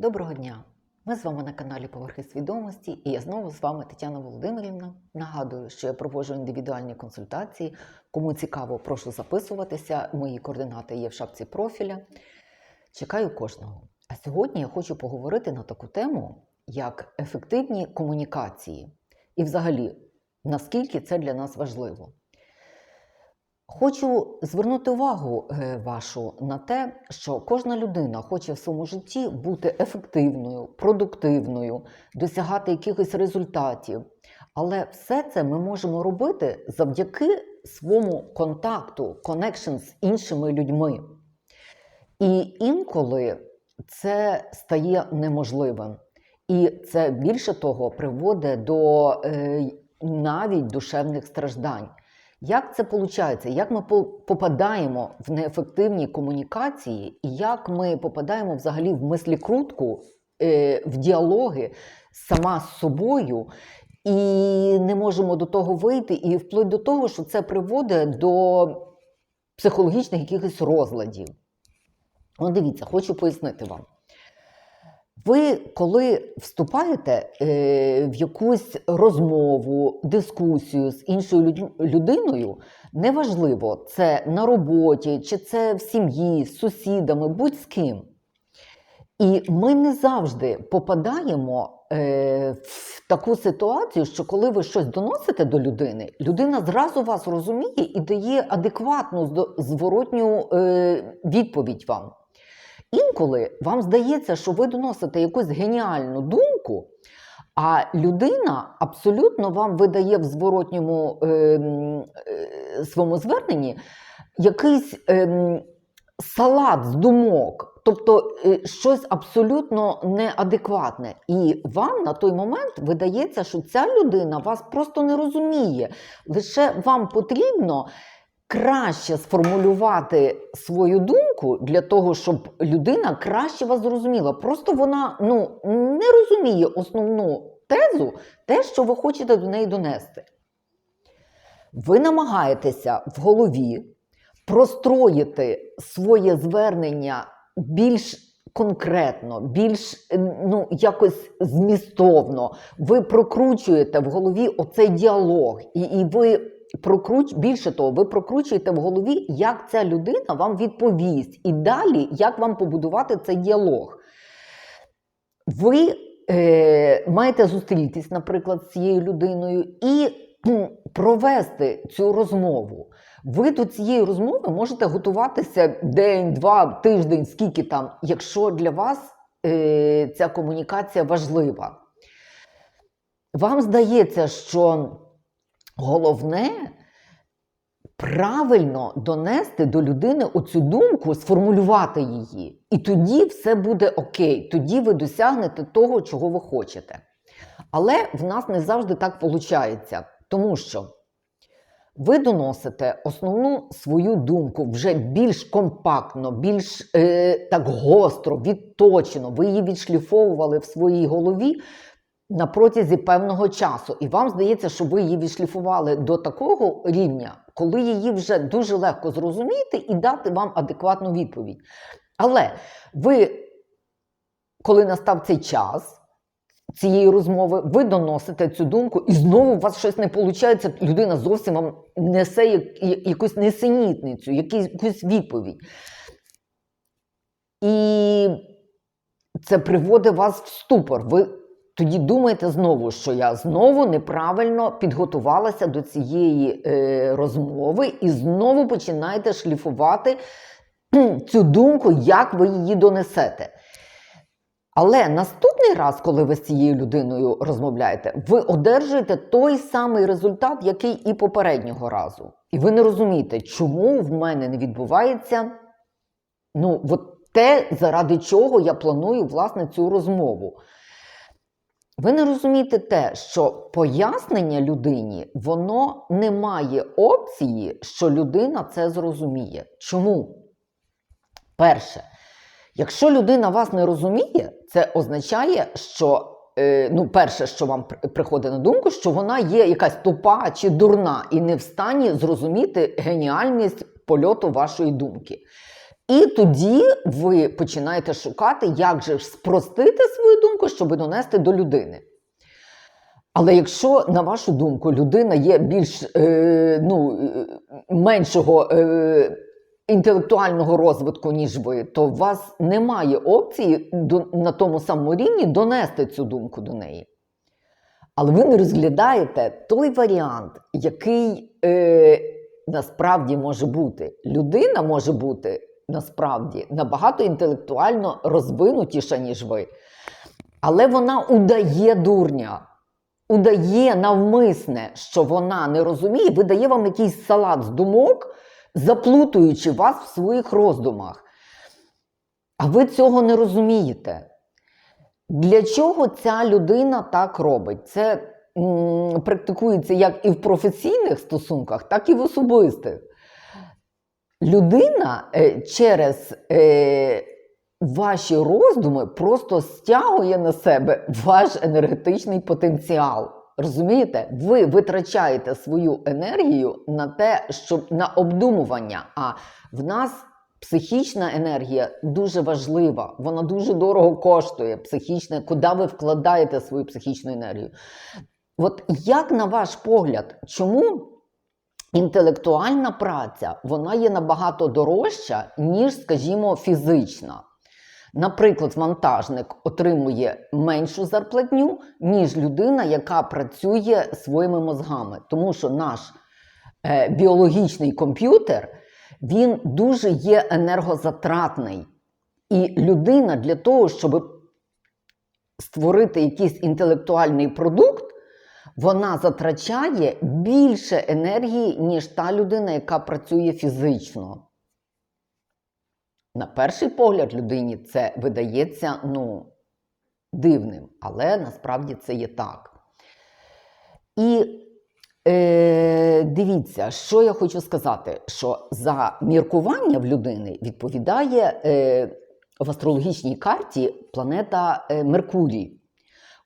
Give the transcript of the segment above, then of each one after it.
Доброго дня! Ми з вами на каналі Поверхи свідомості і я знову з вами Тетяна Володимирівна. Нагадую, що я проводжу індивідуальні консультації. Кому цікаво, прошу записуватися. Мої координати є в шапці профіля. Чекаю кожного. А сьогодні я хочу поговорити на таку тему, як ефективні комунікації. І взагалі, наскільки це для нас важливо. Хочу звернути увагу е, вашу на те, що кожна людина хоче в своєму житті бути ефективною, продуктивною, досягати якихось результатів. Але все це ми можемо робити завдяки своєму контакту, коннекшн з іншими людьми. І інколи це стає неможливим. І це більше того приводить до е, навіть душевних страждань. Як це виходить? Як ми попадаємо в неефективні комунікації, і як ми попадаємо взагалі в мислікрутку, е, в діалоги сама з собою, і не можемо до того вийти, і вплоть до того, що це приводить до психологічних якихось розладів. От дивіться, хочу пояснити вам. Ви, коли вступаєте е, в якусь розмову, дискусію з іншою людиною, неважливо, це на роботі, чи це в сім'ї, з сусідами, будь з ким. І ми не завжди попадаємо е, в таку ситуацію, що коли ви щось доносите до людини, людина зразу вас розуміє і дає адекватну зворотню е, відповідь вам. Інколи вам здається, що ви доносите якусь геніальну думку, а людина абсолютно вам видає в зворотньому е, е, своєму зверненні якийсь е, салат з думок, тобто е, щось абсолютно неадекватне. І вам на той момент видається, що ця людина вас просто не розуміє. Лише вам потрібно краще сформулювати свою думку для того, щоб людина краще вас зрозуміла. Просто вона ну, не розуміє основну тезу, те, що ви хочете до неї донести. Ви намагаєтеся в голові простроїти своє звернення більш конкретно, більш ну, якось змістовно. Ви прокручуєте в голові оцей діалог, і, і ви прокруч... більше того, ви прокручуєте в голові, як ця людина вам відповість, і далі як вам побудувати цей діалог. Ви е, маєте зустрітись, наприклад, з цією людиною і провести цю розмову. Ви до цієї розмови можете готуватися день, два, тиждень, скільки там, якщо для вас е, ця комунікація важлива. Вам здається, що головне правильно донести до людини оцю думку, сформулювати її. І тоді все буде окей, тоді ви досягнете того, чого ви хочете. Але в нас не завжди так виходить, тому що ви доносите основну свою думку вже більш компактно, більш е, так гостро, відточено. Ви її відшліфовували в своїй голові на протязі певного часу. І вам здається, що ви її відшліфували до такого рівня, коли її вже дуже легко зрозуміти і дати вам адекватну відповідь. Але ви, коли настав цей час, цієї розмови, ви доносите цю думку, і знову у вас щось не виходить, людина зовсім вам несе як- якусь несенітницю, якусь відповідь. І це приводить вас в ступор. Ви тоді думаєте знову, що я знову неправильно підготувалася до цієї е, розмови, і знову починаєте шліфувати цю думку, як ви її донесете. Але наступний раз, коли ви з цією людиною розмовляєте, ви одержуєте той самий результат, який і попереднього разу. І ви не розумієте, чому в мене не відбувається ну, от те, заради чого я планую власне цю розмову. Ви не розумієте те, що пояснення людині воно не має опції, що людина це зрозуміє. Чому? Перше, якщо людина вас не розуміє, це означає, що е, ну, перше, що вам приходить на думку, що вона є якась тупа чи дурна і не в стані зрозуміти геніальність польоту вашої думки. І тоді ви починаєте шукати, як же ж спростити свою думку, щоб донести до людини. Але якщо, на вашу думку, людина є більш е, ну, е, меншого е, інтелектуального розвитку, ніж ви, то у вас немає опції до, на тому самому рівні донести цю думку до неї. Але ви не розглядаєте той варіант, який е, насправді може бути. Людина може бути насправді набагато інтелектуально розвинутіша, ніж ви. Але вона удає дурня, удає навмисне, що вона не розуміє, видає вам якийсь салат з думок, заплутуючи вас в своїх роздумах. А ви цього не розумієте. Для чого ця людина так робить? Це м, практикується як і в професійних стосунках, так і в особистих. Людина е, через е, ваші роздуми просто стягує на себе ваш енергетичний потенціал. Розумієте? Ви витрачаєте свою енергію на те, щоб на обдумування. А в нас психічна енергія дуже важлива, вона дуже дорого коштує. Психічна, куди ви вкладаєте свою психічну енергію? От як на ваш погляд, чому інтелектуальна праця вона є набагато дорожча, ніж, скажімо, фізична? Наприклад, вантажник отримує меншу зарплатню, ніж людина, яка працює своїми мозгами. Тому що наш е, біологічний комп'ютер він дуже є енергозатратний. І людина для того, щоб створити якийсь інтелектуальний продукт, вона затрачає більше енергії, ніж та людина, яка працює фізично. На перший погляд людині це видається ну, дивним, але насправді це є так. І е, дивіться, що я хочу сказати, що за міркування в людини відповідає е, в астрологічній карті планета е, Меркурій.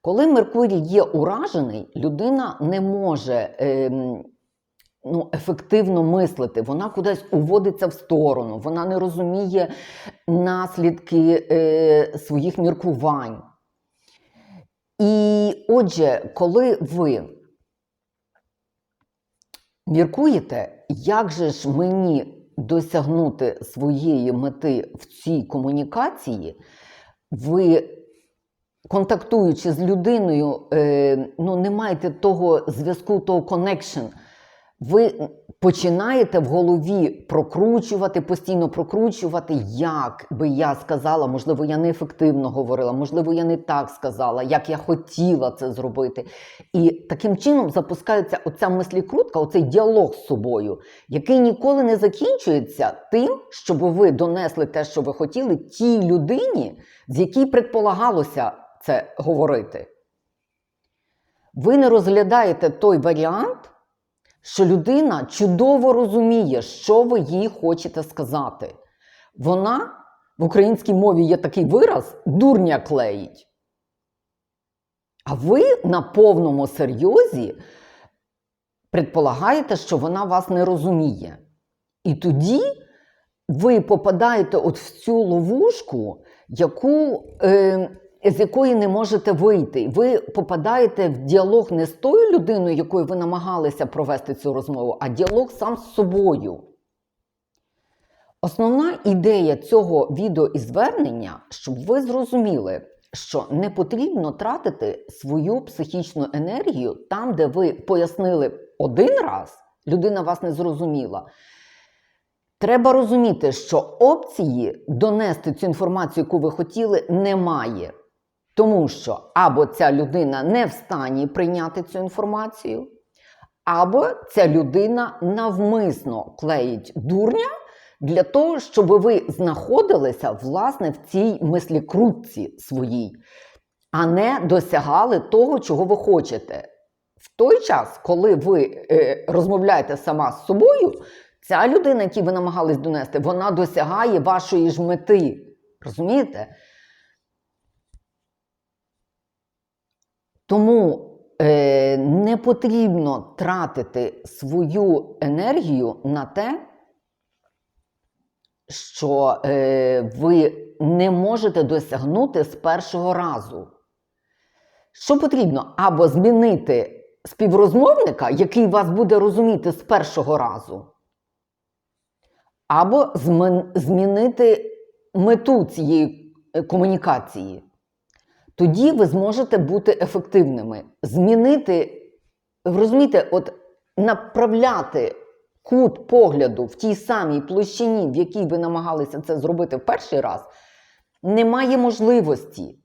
Коли Меркурій є уражений, людина не може е, ну, ефективно мислити, вона кудись уводиться в сторону, вона не розуміє наслідки е, своїх міркувань. І отже, коли ви міркуєте, як же ж мені досягнути своєї мети в цій комунікації, ви контактуючи з людиною, е, ну, не маєте того зв'язку, того коннекшн, ви починаєте в голові прокручувати, постійно прокручувати, як би я сказала, можливо, я неефективно говорила, можливо, я не так сказала, як я хотіла це зробити. І таким чином запускається оця мислікрутка, оцей діалог з собою, який ніколи не закінчується тим, щоб ви донесли те, що ви хотіли, тій людині, з якій предполагалося це говорити. Ви не розглядаєте той варіант, що людина чудово розуміє, що ви їй хочете сказати. Вона в українській мові є такий вираз дурня клеїть. А ви на повному серйозі предполагаєте, що вона вас не розуміє. І тоді ви попадаєте от в цю ловушку, яку. Е, з якої не можете вийти. Ви попадаєте в діалог не з тою людиною, якою ви намагалися провести цю розмову, а діалог сам з собою. Основна ідея цього відео і звернення, щоб ви зрозуміли, що не потрібно тратити свою психічну енергію там, де ви пояснили один раз, людина вас не зрозуміла. Треба розуміти, що опції донести цю інформацію, яку ви хотіли, немає. Тому що або ця людина не в стані прийняти цю інформацію, або ця людина навмисно клеїть дурня для того, щоб ви знаходилися власне в цій мислікрутці своїй, а не досягали того, чого ви хочете. В той час, коли ви е, розмовляєте сама з собою, ця людина, яку ви намагались донести, вона досягає вашої ж мети. Розумієте? Тому е, не потрібно тратити свою енергію на те, що е, ви не можете досягнути з першого разу. Що потрібно? Або змінити співрозмовника, який вас буде розуміти з першого разу, або змінити мету цієї е, комунікації. Тоді ви зможете бути ефективними. Змінити, розумієте, от направляти кут погляду в тій самій площині, в якій ви намагалися це зробити в перший раз, немає можливості.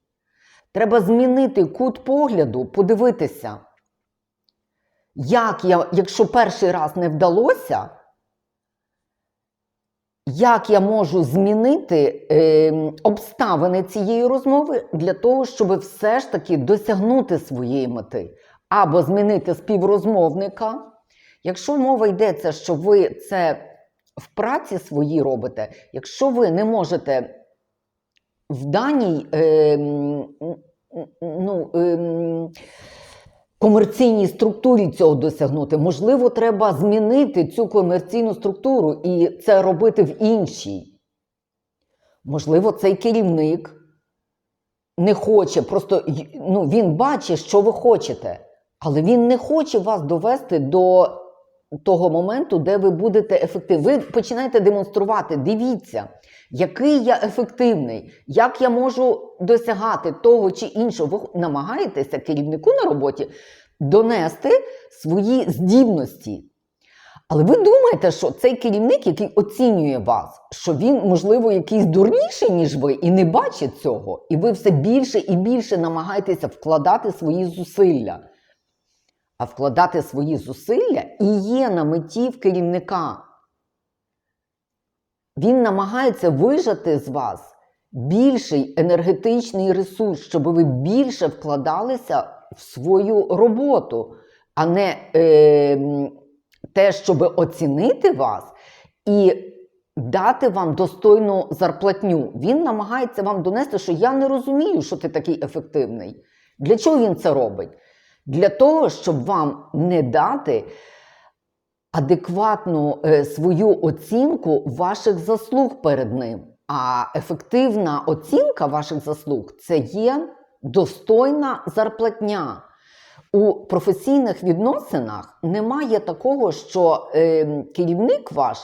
Треба змінити кут погляду, подивитися, як я, якщо перший раз не вдалося, як я можу змінити е, обставини цієї розмови для того, щоб все ж таки досягнути своєї мети, або змінити співрозмовника. Якщо мова йдеться, що ви це в праці своїй робите, якщо ви не можете в даній е, ну, е, комерційній структурі цього досягнути, можливо, треба змінити цю комерційну структуру і це робити в іншій. Можливо, цей керівник не хоче, просто ну, він бачить, що ви хочете, але він не хоче вас довести до того моменту, де ви будете ефективні. Ви починаєте демонструвати, дивіться, який я ефективний, як я можу досягати того чи іншого. Ви намагаєтеся керівнику на роботі донести свої здібності. Але ви думаєте, що цей керівник, який оцінює вас, що він, можливо, якийсь дурніший, ніж ви, і не бачить цього, і ви все більше і більше намагаєтеся вкладати свої зусилля. А вкладати свої зусилля і є на меті в керівника. Він намагається вижати з вас більший енергетичний ресурс, щоб ви більше вкладалися в свою роботу, а не е, те, щоб оцінити вас і дати вам достойну зарплатню. Він намагається вам донести, що я не розумію, що ти такий ефективний. Для чого він це робить? Для того, щоб вам не дати адекватну е, свою оцінку ваших заслуг перед ним. А ефективна оцінка ваших заслуг це є достойна зарплатня. У професійних відносинах немає такого, що е, керівник ваш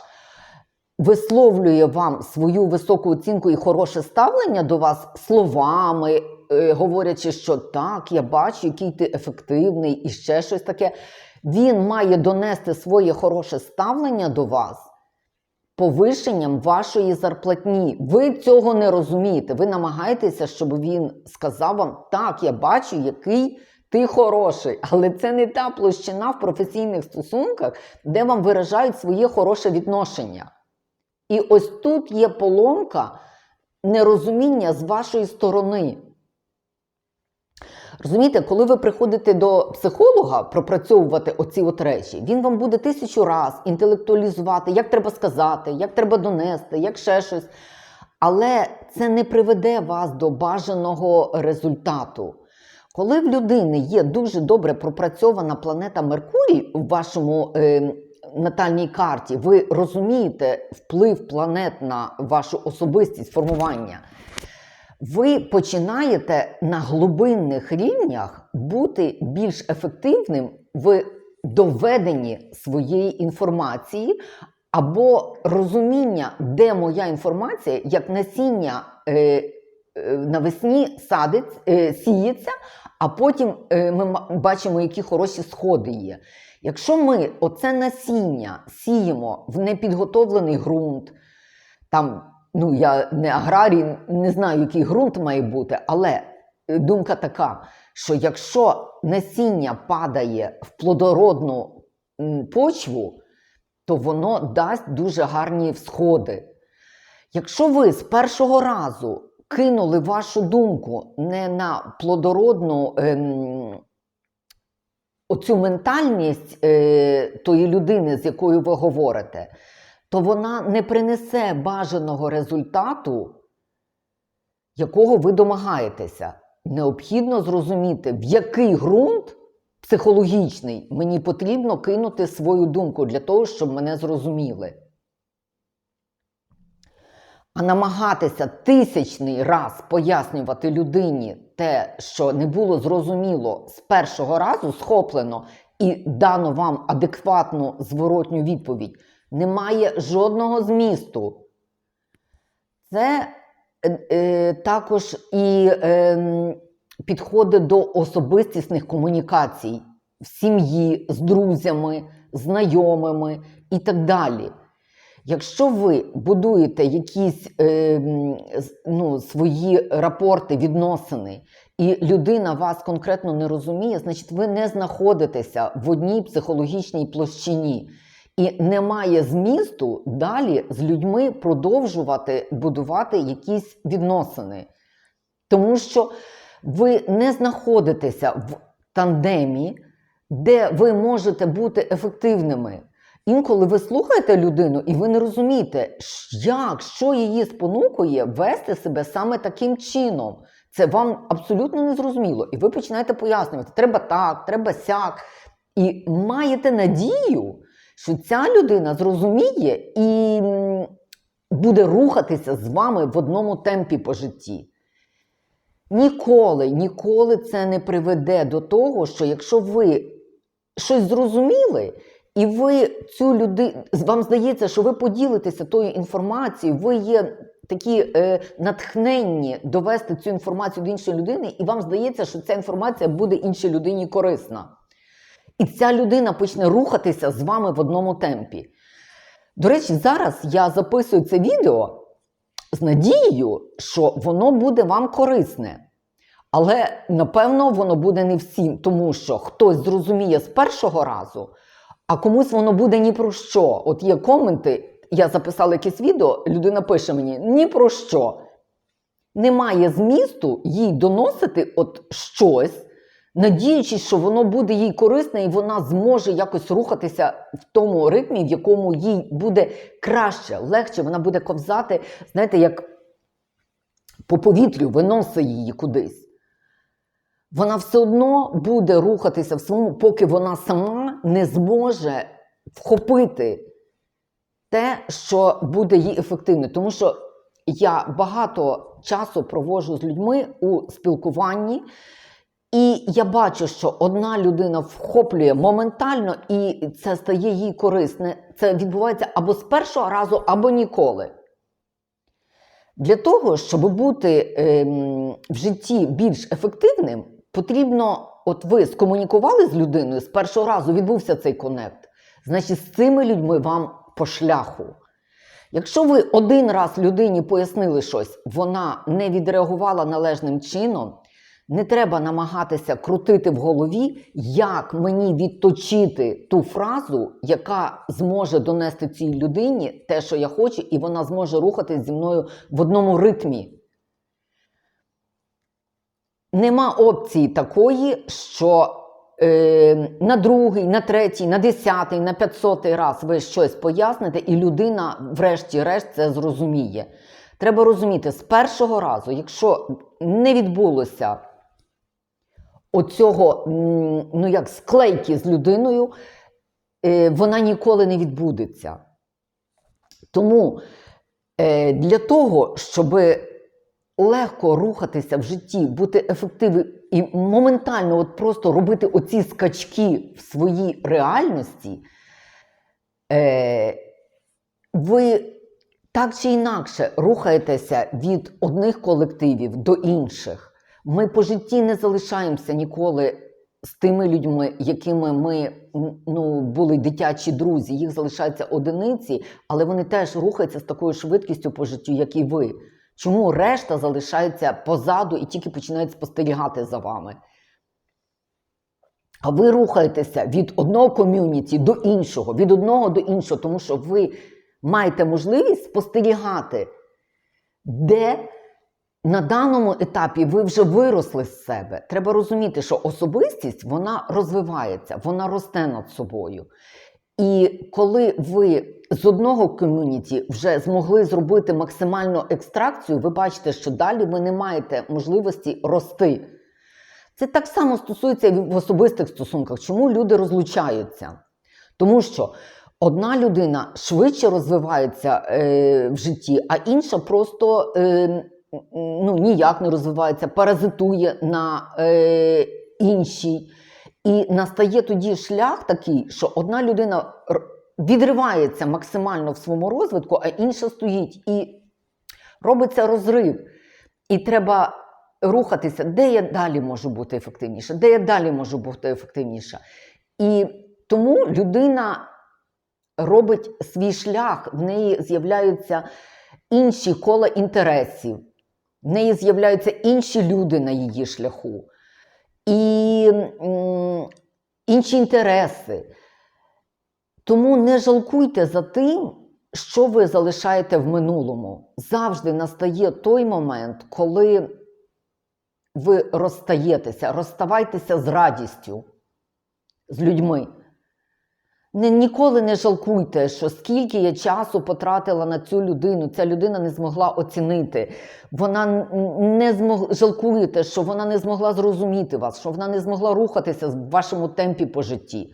висловлює вам свою високу оцінку і хороше ставлення до вас словами, е, говорячи, що так, я бачу, який ти ефективний, і ще щось таке. Він має донести своє хороше ставлення до вас повишенням вашої зарплатні. Ви цього не розумієте. Ви намагаєтеся, щоб він сказав вам, так, я бачу, який ти хороший. Але це не та площина в професійних стосунках, де вам виражають своє хороше відношення. І ось тут є поломка нерозуміння з вашої сторони. Розумієте, коли ви приходите до психолога пропрацьовувати оці от речі, він вам буде тисячу раз інтелектуалізувати, як треба сказати, як треба донести, як ще щось. Але це не приведе вас до бажаного результату. Коли в людини є дуже добре пропрацьована планета Меркурій в вашому е, натальній карті, ви розумієте вплив планет на вашу особистість формування ви починаєте на глибинних рівнях бути більш ефективним в доведенні своєї інформації або розуміння, де моя інформація, як насіння е, е, навесні садить, е, сіється, а потім ми бачимо, які хороші сходи є. Якщо ми оце насіння сіємо в непідготовлений ґрунт, там, ну я не аграрій, не знаю, який ґрунт має бути, але е, думка така, що якщо насіння падає в плодородну почву, то воно дасть дуже гарні всходи. Якщо ви з першого разу кинули вашу думку не на плодородну ем, оцю ментальність е, тої людини, з якою ви говорите, то вона не принесе бажаного результату, якого ви домагаєтеся. Необхідно зрозуміти, в який ґрунт психологічний мені потрібно кинути свою думку для того, щоб мене зрозуміли. А намагатися тисячний раз пояснювати людині те, що не було зрозуміло з першого разу, схоплено і дано вам адекватну зворотню відповідь, немає жодного змісту. Це е, е, також і е, підходить до особистісних комунікацій в сім'ї, з друзями, знайомими і так далі. Якщо ви будуєте якісь е, ну, свої рапорти, відносини, і людина вас конкретно не розуміє, значить ви не знаходитеся в одній психологічній площині. І немає змісту далі з людьми продовжувати будувати якісь відносини. Тому що ви не знаходитеся в тандемі, де ви можете бути ефективними. Інколи ви слухаєте людину, і ви не розумієте, як, що її спонукує вести себе саме таким чином. Це вам абсолютно не зрозуміло. І ви починаєте пояснювати, треба так, треба сяк. І маєте надію, що ця людина зрозуміє і буде рухатися з вами в одному темпі по житті. Ніколи, ніколи це не приведе до того, що якщо ви щось зрозуміли, і ви цю людину, вам здається, що ви поділитеся тою інформацією, ви є такі е, натхненні довести цю інформацію до іншої людини, і вам здається, що ця інформація буде іншій людині корисна. І ця людина почне рухатися з вами в одному темпі. До речі, зараз я записую це відео з надією, що воно буде вам корисне. Але напевно воно буде не всім, тому що хтось зрозуміє з першого разу, а комусь воно буде ні про що. От є коменти, я записала якесь відео, людина пише мені ні про що. Немає змісту їй доносити от щось, надіючись, що воно буде їй корисне, і вона зможе якось рухатися в тому ритмі, в якому їй буде краще, легше, вона буде ковзати, знаєте, як по повітрю виносить її кудись. Вона все одно буде рухатися в своєму, поки вона сама не зможе вхопити те, що буде їй ефективне. Тому що я багато часу проводжу з людьми у спілкуванні, і я бачу, що одна людина вхоплює моментально, і це стає їй корисне. Це відбувається або з першого разу, або ніколи. Для того, щоб бути ем, в житті більш ефективним, потрібно, от ви скомунікували з людиною, з першого разу відбувся цей конект, значить, з цими людьми вам по шляху. Якщо ви один раз людині пояснили щось, вона не відреагувала належним чином, не треба намагатися крутити в голові, як мені відточити ту фразу, яка зможе донести цій людині те, що я хочу, і вона зможе рухатись зі мною в одному ритмі. Нема опції такої, що е, на другий, на третій, на десятий, на п'ятсотий раз ви щось поясните, і людина, врешті-решт, це зрозуміє. Треба розуміти, з першого разу, якщо не відбулося оцього, ну як склейки з людиною, е, вона ніколи не відбудеться. Тому е, для того, щоб легко рухатися в житті, бути ефективним і моментально от просто робити оці скачки в своїй реальності, е, ви так чи інакше рухаєтеся від одних колективів до інших. Ми по житті не залишаємося ніколи з тими людьми, якими ми ну, були дитячі друзі. Їх залишаються одиниці, але вони теж рухаються з такою швидкістю по життю, як і ви. Чому решта залишається позаду і тільки починають спостерігати за вами? А ви рухаєтеся від одного ком'юніті до іншого, від одного до іншого, тому що ви маєте можливість спостерігати, де на даному етапі ви вже виросли з себе. Треба розуміти, що особистість вона розвивається, вона росте над собою. І коли ви з одного ком'юніті вже змогли зробити максимальну екстракцію, ви бачите, що далі ви не маєте можливості рости. Це так само стосується і в особистих стосунках. Чому люди розлучаються? Тому що одна людина швидше розвивається е, в житті, а інша просто е, ну, ніяк не розвивається, паразитує на е, іншій. І настає тоді шлях такий, що одна людина відривається максимально в своєму розвитку, а інша стоїть. І робиться розрив. І треба рухатися, де я далі можу бути ефективніше, де я далі можу бути ефективніша. І тому людина робить свій шлях, в неї з'являються інші кола інтересів, в неї з'являються інші люди на її шляху, і інші інтереси. Тому не жалкуйте за тим, що ви залишаєте в минулому. Завжди настає той момент, коли ви розстаєтеся, розставайтеся з радістю, з людьми. Ніколи не жалкуйте, що скільки я часу потратила на цю людину, ця людина не змогла оцінити. Вона не змог... жалкуєте, що вона не змогла зрозуміти вас, що вона не змогла рухатися в вашому темпі по житті.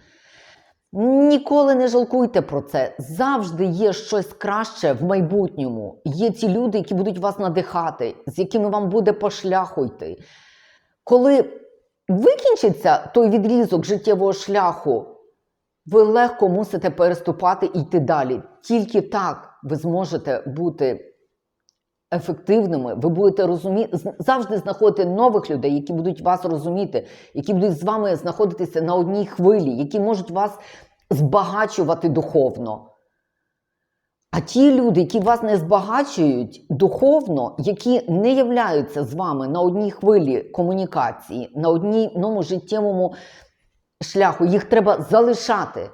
Ніколи не жалкуйте про це. Завжди є щось краще в майбутньому. Є ті люди, які будуть вас надихати, з якими вам буде по шляху йти. Коли викінчиться той відрізок життєвого шляху, ви легко мусите переступати і йти далі. Тільки так ви зможете бути ефективними, ви будете розуміти, завжди знаходити нових людей, які будуть вас розуміти, які будуть з вами знаходитися на одній хвилі, які можуть вас збагачувати духовно. А ті люди, які вас не збагачують духовно, які не являються з вами на одній хвилі комунікації, на одному життєвому шляху, їх треба залишати,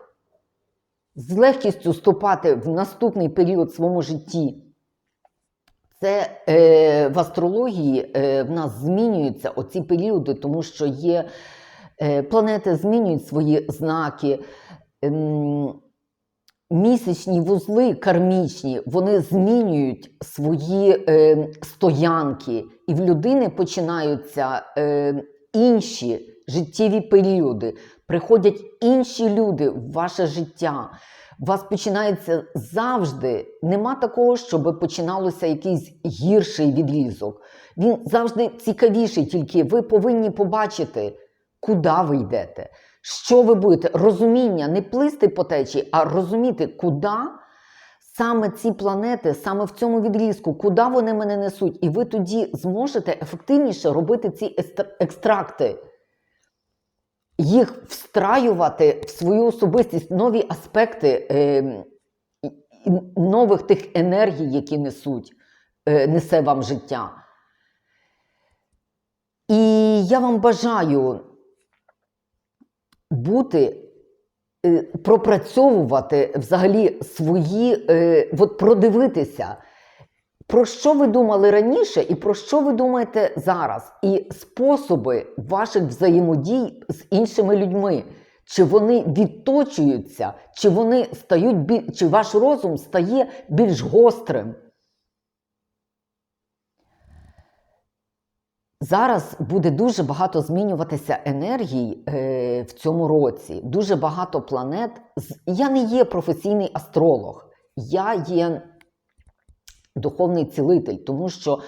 з легкістю ступати в наступний період в своєму житті. Це е, в астрології е, в нас змінюються оці періоди, тому що є е, планети змінюють свої знаки. Ем, місячні вузли кармічні, вони змінюють свої е, стоянки, і в людини починаються е, інші життєві періоди. Приходять інші люди в ваше життя. У вас починається завжди. Нема такого, щоб починалося якийсь гірший відрізок. Він завжди цікавіший, тільки ви повинні побачити, куди ви йдете. Що ви будете? Розуміння, не плисти по течії, а розуміти, куди саме ці планети, саме в цьому відрізку, куди вони мене несуть. І ви тоді зможете ефективніше робити ці екстракти, їх встраювати в свою особистість, нові аспекти е, нових тих енергій, які несуть, е, несе вам життя. І я вам бажаю бути, е, пропрацьовувати взагалі свої, е, от продивитися, про що ви думали раніше і про що ви думаєте зараз, і способи ваших взаємодій з іншими людьми. Чи вони відточуються, чи вони стають чи ваш розум стає більш гострим? Зараз буде дуже багато змінюватися енергій е, в цьому році. Дуже багато планет. Я не є професійний астролог, я є духовний цілитель, тому що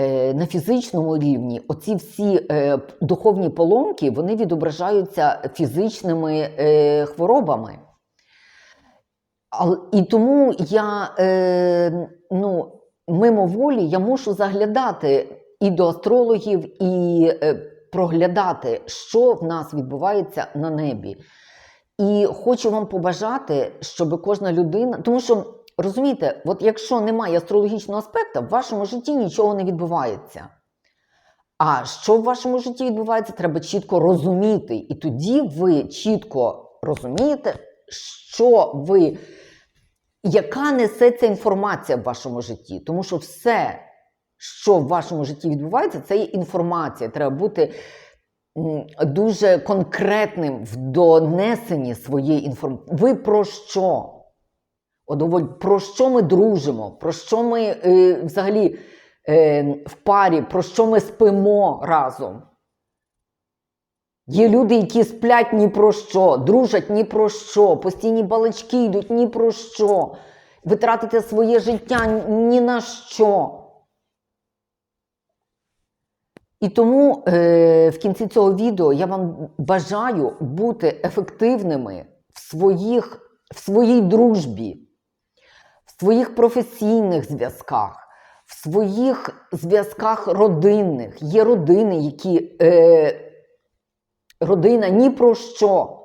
е, на фізичному рівні оці всі е, духовні поломки вони відображаються фізичними е, хворобами. І тому я ну, мимоволі я мушу заглядати і до астрологів, і проглядати, що в нас відбувається на небі. І хочу вам побажати, щоб кожна людина, тому що розумієте, от якщо немає астрологічного аспекту, в вашому житті нічого не відбувається. А що в вашому житті відбувається, треба чітко розуміти. І тоді ви чітко розумієте, що ви, яка несеться інформація в вашому житті. Тому що все, що в вашому житті відбувається, це є інформація. Треба бути дуже конкретним в донесенні своєї інформації. Ви про що? От, говорю, про що ми дружимо, про що ми е, взагалі е, в парі, про що ми спимо разом. Є люди, які сплять ні про що, дружать ні про що, постійні балачки йдуть ні про що. Ви тратите своє життя ні на що. І тому е, в кінці цього відео я вам бажаю бути ефективними в, своїх, в своїй дружбі, своїх професійних зв'язках, в своїх зв'язках родинних. Є родини, які е, родина ні про що.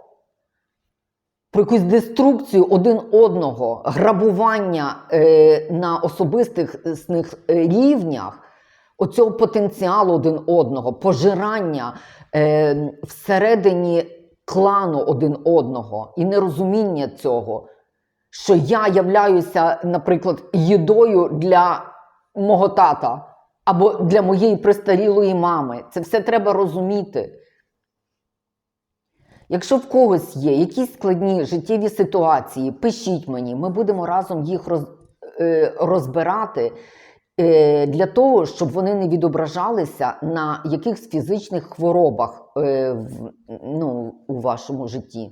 Про якусь деструкцію один одного, грабування е, на особистих е, рівнях, оцього потенціалу один одного, пожирання е, всередині клану один одного і нерозуміння цього, що я являюся, наприклад, їдою для мого тата або для моєї престарілої мами. Це все треба розуміти. Якщо в когось є якісь складні життєві ситуації, пишіть мені, ми будемо разом їх роз, е, розбирати е, для того, щоб вони не відображалися на якихось фізичних хворобах е, ну, у вашому житті.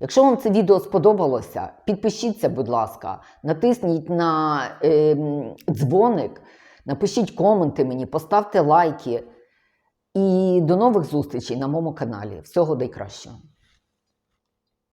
Якщо вам це відео сподобалося, підпишіться, будь ласка, натисніть на е, дзвоник, напишіть коменти мені, поставте лайки. І до нових зустрічей на моєму каналі. Всього найкращого.